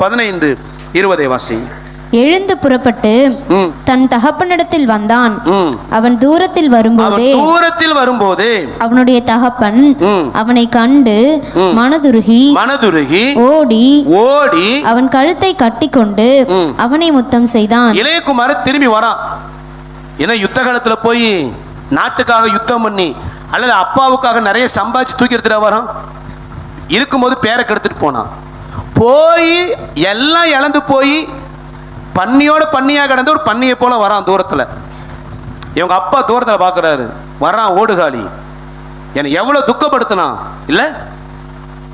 பதினைந்து இருபதை வாசி. எழுந்து புறப்பட்டு தன் தகப்பனிடத்தில் வந்தான். அவன் தூரத்தில் வரும்போதே தூரத்தில் வரும்போது அவனுடைய தகப்பன். அவனை கண்டு மனதுருகி மனதுருகி ஓடி ஓடி அவன் கழுத்தை கட்டிக்கொண்டு ம். அவனை முத்தம் செய்தான். இளையகுமார திரும்பி வரான் ஏன்னா யுத்த காலத்துல போய் நாட்டுக்காக யுத்தம் பண்ணி அல்லது அப்பாவுக்காக நிறைய சம்பாதிச்சு தூக்கி எடுத்துட்டு வரான். இருக்கும்போது பேரை கெடுத்துட்டு போனான். போய் எல்லாம் இழந்து போய் பன்னியோட பன்னியாக கிடந்து ஒரு பன்னியை போல வரான் தூரத்தில். இவங்க அப்பா தூரத்தில் பார்க்குறாரு வரான் ஓடுகாலி. என்னை எவ்வளோ துக்கப்படுத்தினான்? இல்லை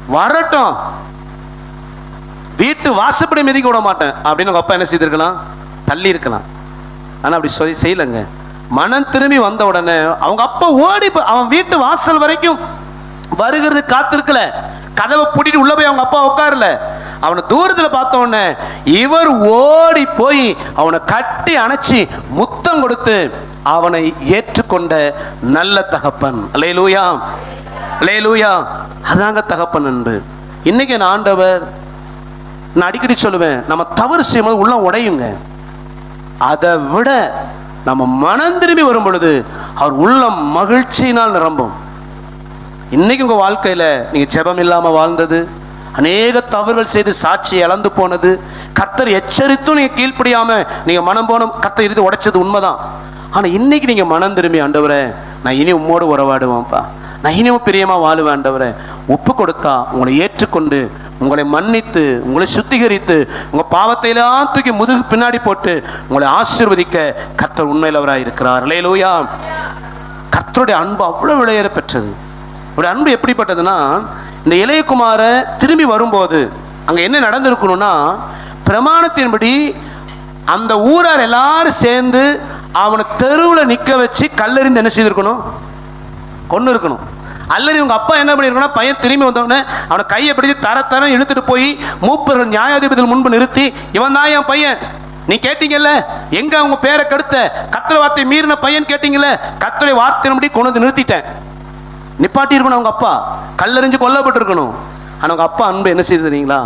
வரட்டும். வீட்டு வாசப்படி மிதிக்க விட மாட்டேன். அப்படின்னு உங்கள் அப்பா என்ன செய்திருக்கலாம்? தள்ளி இருக்கலாம். ஆனால் அப்படி சொல்லி செய்யலைங்க. மனம் திரும்பி வந்த உடனே அவங்க அப்பா ஓடி அவன் வீட்டு வாசல் வரைக்கும் வருகிறது காத்திருக்கல. கதவை பூட்டிட்டு உள்ள போய் அவங்க அப்பா உட்காரல. அவனை தூரத்தில் பார்த்தோன்னே இவர் ஓடி போய் அவனை கட்டி அணைச்சி முத்தம் கொடுத்து அவனை ஏற்றுக்கொண்ட நல்ல தகப்பன். அலையலூயா லூயா அதாங்க தகப்பன் அன்பு. இன்னைக்கு நான் ஆண்டவர் நான் அடிக்கடி சொல்லுவேன் நம்ம தவறு செய்யும்போது உள்ள உடையுங்க. அதை விட நம்ம மனம் திரும்பி வரும் பொழுது அவர் உள்ள மகிழ்ச்சியினால் நிரம்பும். இன்னைக்கு உங்கள் வாழ்க்கையில் நீங்கள் ஜெபம் இல்லாமல் வாழ்ந்தது அநேக தவறுகள் செய்து சாட்சி இழந்து போனது கர்த்தர் எச்சரித்தும் நீங்கள் கீழ்ப்படியாமல் நீங்கள் மனம் போன கர்த்தர் இருந்து உடைச்சது உண்மைதான். ஆனால் இன்றைக்கி நீங்கள் மனம் திரும்பி ஆண்டவரே நான் இனி உம்மோடு உறவாடுவேன்ப்பா நான் இனியும் பிரியமாக வாழுவேன் ஆண்டவரே. ஒப்பு கொடுத்தா உங்களை ஏற்றுக்கொண்டு உங்களை மன்னித்து உங்களை சுத்திகரித்து உங்கள் பாவத்தையெல்லாம் தூக்கி முதுகு பின்னாடி போட்டு உங்களை ஆசீர்வதிக்க கர்த்தர் உண்மையிலவராக இருக்கிறார் இல்லையிலோயா கர்த்தருடைய அன்பு அவ்வளோ விளையேற பெற்றது அவருடைய அன்பு எப்படிப்பட்டதுன்னா இந்த இளையகுமார திரும்பி வரும்போது அங்கே என்ன நடந்திருக்கணும்னா பிரமாணத்தின்படி அந்த ஊரார் எல்லாரும் சேர்ந்து அவனை தெருவில் நிற்க வச்சு கல்லறிந்து என்ன செய்திருக்கணும்? கொண்டு இருக்கணும் அல்லது இவங்க அப்பா என்ன பண்ணியிருக்கணும் பையன் திரும்பி வந்தவொடனே அவனை கையை பிடிச்சி தர தர இழுத்துட்டு போய் மூப்பர்கள் நியாயாதிபதிகள் முன்பு நிறுத்தி இவன் தான் என் பையன். நீ கேட்டீங்கல்ல? எங்க அவங்க பேரை கெடுத்த? கத்திர வார்த்தை மீறின பையன் கேட்டீங்கல்ல? கத்திரை வார்த்தையின்படி கொண்டு வந்து நிறுத்திட்டேன். நிப்பாட்டி இருக்கணும் அவங்க அப்பா. கல்லறிஞ்சு கொல்லப்பட்டிருக்கணும். ஆனால் அவங்க அப்பா அன்பு என்ன செய்து தெரியுங்களா?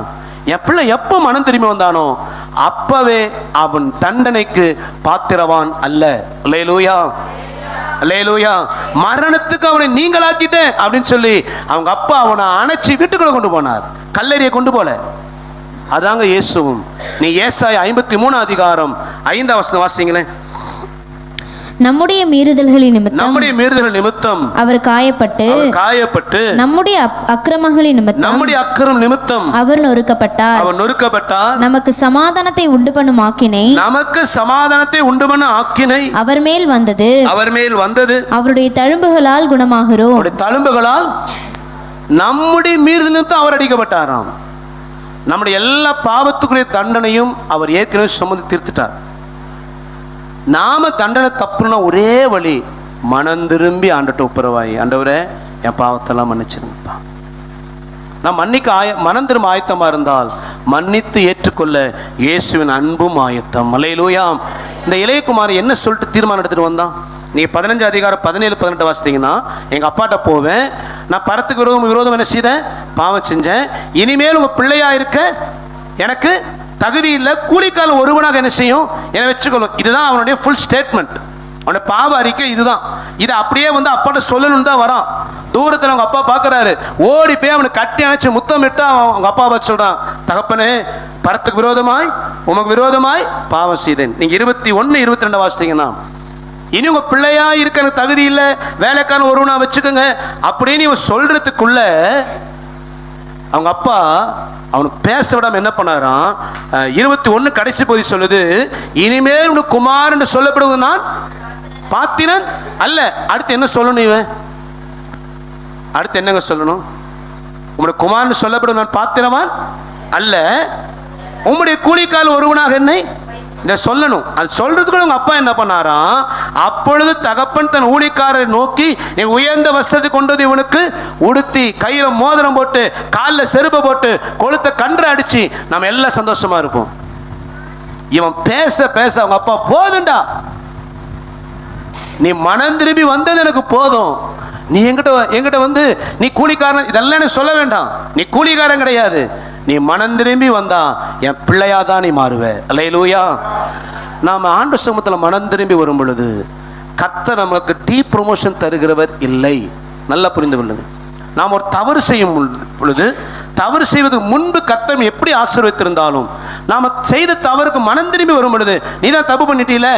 என் பிள்ளை எப்போ மனம் திரும்பி வந்தானோ அப்பவே அவன் தண்டனைக்கு பாத்திரவான் அல்ல. லேலூயா லேலூயா மரணத்துக்கு அவனை நீங்களாக்கிட்டேன் அப்படின்னு சொல்லி அவங்க அப்பா அவனை அணைச்சி வீட்டுக்குள்ள கொண்டு போனார். கல்லறியை கொண்டு போல. அதாங்க இயேசுவும். நீ ஏசாய் ஐம்பத்தி மூணு அதிகாரம் ஐந்தாம் வசனம் வாசிங்களேன். நம்முடைய மீறுதல்களின் நிமித்தம் நம்முடைய மீறுதல் நிமித்தம் அவர் காயப்பட்டு அவர் காயப்பட்டு நம்முடைய அக்கிரமங்களின் நிமித்தம் நம்முடைய அக்கறம் நிமித்தம் அவர் நொறுக்கப்பட்டார். அவன் நொறுக்கப்பட்டார். நமக்கு சமாதானத்தை உண்டு பண்ணும் ஆக்கினை நமக்கு சமாதானத்தை உண்டு பண்ண ஆக்கினை அவர் மேல் வந்தது. அவர் மேல் வந்தது. அவருடைய தழும்புகளால் குணமாகிறோம். தழும்புகளால் நம்முடைய மீறுதல் நிமித்தம் அவர் அடிக்கப்பட்டாராம். நம்முடைய எல்லா பாவத்துக்குரிய தண்டனையும் அவர் ஏற்கனவே சுமந்து தீர்த்துட்டார். நாம தண்டனை தப்புனா ஒரே வழி மனம் திரும்பி ஆண்டுட்டு ஒப்புரவாயி. ஆண்டவரே என் பாவத்தெல்லாம் மன்னிச்சிருங்கப்பா. நான் மன்னிக்க ஆய மனம் திரும்ப ஆயத்தமாக இருந்தால் மன்னித்து ஏற்றுக்கொள்ள இயேசுவின் அன்பும் ஆயத்தம். மலையிலூயாம் இந்த இளையகுமார் என்ன சொல்லிட்டு தீர்மானம் எடுத்துகிட்டு வந்தான்? நீங்கள் பதினஞ்சு அதிகாரம் பதினேழு பதினெட்டு வாசித்தீங்கன்னா எங்கள் அப்பாட்ட போவேன். நான் பரத்துக்கு விரோதம் விரோதம் என்ன செய்தேன்? பாவம் செஞ்சேன். இனிமேல் உங்கள் பிள்ளையாக இருக்க எனக்கு தகுதி இல்லை கூலிக்கால் ஒருவனாக என்ன செய்யும்? என்னை வச்சுக்கொள்ளும். இதுதான் அவனுடைய ஃபுல் ஸ்டேட்மெண்ட் அவனுடைய பாவ அறிக்கை இதுதான். இதை அப்படியே வந்து அப்பாட்ட சொல்லணும்னு தான் வரான். தூரத்தில் அவங்க அப்பா பார்க்குறாரு ஓடி போய் அவனை கட்டி அணைச்சு முத்தமிட்டு அவன் அவங்க அப்பா பார்த்து சொல்கிறான் தகப்பனே பரத்துக்கு விரோதமாய் உமக்கு விரோதமாய் பாவம் செய்தேன். நீங்கள் இருபத்தி ஒன்று இருபத்தி ரெண்டு வாசிங்கன்னா இனி உங்கள் பிள்ளையாக இருக்க எனக்கு தகுதி இல்லை வேலைக்கான ஒருவனா வச்சுக்கோங்க. அப்படின்னு இவன் சொல்கிறதுக்குள்ள அவங்க அப்பா அவனுக்கு பேச விடாம என்ன பண்ணாராம்? இருபத்தி ஒன்று கடைசி பகுதி சொல்லுது இனிமேல் உனக்கு குமார் என்று சொல்லப்படுவது நான் பாத்திரன் அல்ல. அடுத்து என்ன சொல்லணும் இவன்? அடுத்து என்னங்க சொல்லணும்? உங்களுடைய குமார்னு சொல்லப்படும் நான் பாத்திரவான் அல்ல. உம்முடைய கூலிக்கால் ஒருவனாக என்னை இந்த சொல்லணும். அது சொல்றதுக்கு உங்க அப்பா என்ன பண்ணாராம் அப்பொழுது தகப்பன் தன் ஊழிக்காரரை நோக்கி நீ உயர்ந்த வஸ்திரத்தை கொண்டு வந்து இவனுக்கு உடுத்தி கையில மோதிரம் போட்டு காலில் செருப்பை போட்டு கொளுத்த கன்று அடிச்சு நம்ம எல்லாம் சந்தோஷமா இருப்போம். இவன் பேச பேச அவங்க அப்பா போதுண்டா. நீ மனம் திரும்பி வந்தது எனக்கு போதும். நீ எங்கிட்ட எங்கிட்ட வந்து நீ கூலிக்காரன் இதெல்லாம் எனக்கு சொல்ல வேண்டாம். நீ கூலிக்காரன் கிடையாது. நீ மனம் திரும்பி வந்தா என் பிள்ளையா தான் நீ மாறுவ. அலையலூயா நாம் ஆண்டு சமூகத்தில் மனம் திரும்பி வரும் பொழுது கத்த நமக்கு டீ ப்ரொமோஷன் தருகிறவர் இல்லை. நல்லா புரிந்து கொள்ளுங்க. நாம் ஒரு தவறு செய்யும் பொழுது- பொழுது தவறு செய்வதற்கு முன்பு கத்தம் எப்படி ஆசீர்வித்திருந்தாலும் நாம் செய்த தவறுக்கு மனம் திரும்பி வரும் பொழுது நீ தான் தப்பு பண்ணிட்டீல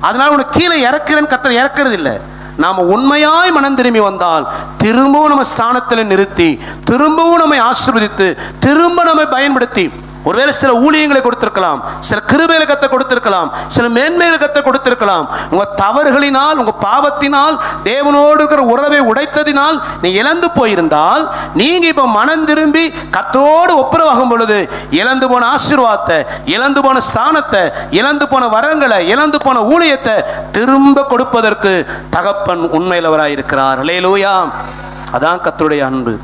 அதனால உனக்கு கீழே இறக்குறேன்னு கர்த்தர் இறக்குறது இல்லை நாம் உண்மையாய் மனம் திரும்பி வந்தால் திரும்பவும் நம்ம ஸ்தானத்தில் நிறுத்தி திரும்பவும் நம்மை ஆசிர்வதித்து திரும்ப நம்மை பயன்படுத்தி ஒருவேளை சில ஊழியங்களை கொடுத்திருக்கலாம் சில கிருபையில கத்தை கொடுத்திருக்கலாம் சில மேன்மையில கத்தை கொடுத்திருக்கலாம். உங்க தவறுகளினால் உங்க பாவத்தினால் தேவனோடு இருக்கிற உறவை உடைத்ததினால் நீ இழந்து போயிருந்தால் நீங்க இப்ப மனம் திரும்பி கத்தோடு ஒப்புரவாகும் பொழுது இழந்து போன ஆசீர்வாதத்தை இழந்து போன ஸ்தானத்தை இழந்து போன வரங்களை இழந்து போன ஊழியத்தை திரும்ப கொடுப்பதற்கு தகப்பன் உண்மையிலவராயிருக்கிறார். லேலூயா அதான் கத்தருடைய அன்பு.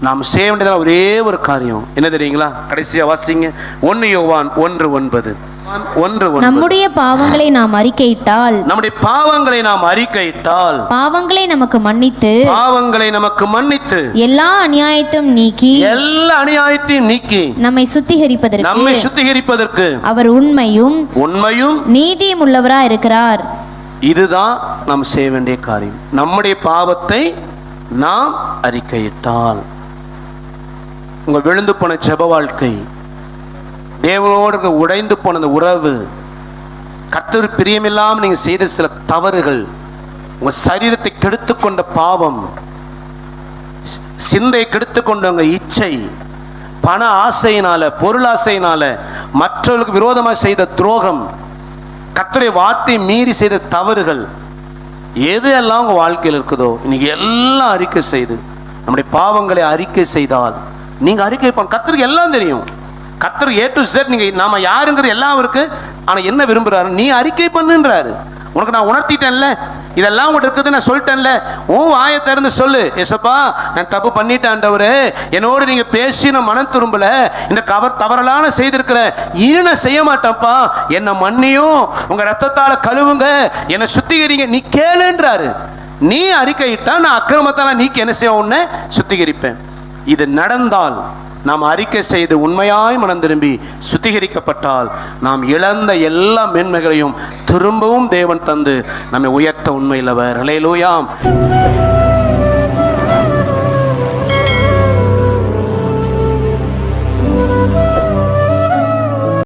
நாம் செய்ய வேண்டியதான ஒரே ஒரு காரியம். என்ன தெரியுங்களா? கடைசியா வாசிங்க. ஒன்று யோவான் ஒன்று ஒன்பது. ஒன்று நம்முடைய பாவங்களை நாம் அறிக்கையிட்டால் நம்முடைய பாவங்களை நாம் அறிக்கையிட்டால் பாவங்களை நமக்கு மன்னித்து பாவங்களை நமக்கு மன்னித்து எல்லா அநியாயத்தும் நீக்கி எல்லா அநியாயத்தையும் நீக்கி நம்மை சுத்திகரிப்பதற்கு நம்மை சுத்திகரிப்பதற்கு. அவர் உண்மையும் உண்மையும் நீதியும் உள்ளவரா இருக்கிறார். இதுதான் நாம் செய்ய வேண்டிய காரியம். நம்முடைய பாவத்தை நாம் அறிக்கையிட்டால். உங்க விழுந்து போன ஜெப வாழ்க்கை தேவனோடு உடைந்து போன அந்த உறவு கர்த்தர் பிரியமில்லாமல் நீங்க செய்த சில தவறுகள் உங்க சரீரத்தை கெடுத்து கொண்ட பாவம் சிந்தையை கெடுத்து கொண்ட இச்சை பண ஆசையினால பொருளாசையினால மற்றவர்களுக்கு விரோதமாக செய்த துரோகம் கர்த்தருடைய வார்த்தை மீறி செய்த தவறுகள் எது எல்லாம் உங்கள் வாழ்க்கையில் இருக்குதோ இன்னைக்கு எல்லாம் அறிக்கை செய்து நம்முடைய பாவங்களை அறிக்கை செய்தால் நீங்கள் அறிக்கை பண்ண எல்லாம் தெரியும். கத்தர் ஏ டு செட் நீங்கள் நாம் யாருங்கிறது எல்லாம் இருக்குது ஆனால் என்ன விரும்புகிறாரு நீ அறிக்கை பண்ணுன்றாரு. உனக்கு நான் உணர்த்திட்டேன்ல. இதெல்லாம் உங்கள்கிட்ட இருக்குது நான் சொல்லிட்டேன்ல. உன் வாயை திறந்து சொல்லு. எசப்பா நான் தப்பு பண்ணிட்டேன்டவரு என்னோடு நீங்கள் பேசி நான் மனம் திரும்பல. இந்த கவர் தவறலான செய்திருக்கிற இனி நான் செய்ய மாட்டேன்ப்பா. என்னை மன்னியும். உங்கள் ரத்தத்தால் கழுவுங்க. என்னை சுத்திகரிங்க. நீ கேளுன்றாரு. நீ அறிக்கையிட்டா நான் அக்கிரமத்தால் நீக்கி என்ன செய்ய ஒன்று சுத்திகரிப்பேன். இது நடந்தால் நாம் அறிக்கை செய்து உண்மையாய் மனம் திரும்பி சுத்திகரிக்கப்பட்டால் நாம் இழந்த எல்லா மேன்மைகளையும் திரும்பவும் தேவன் தந்து நம்மை உயர்த்த உண்மையிலவர் ஹalleluya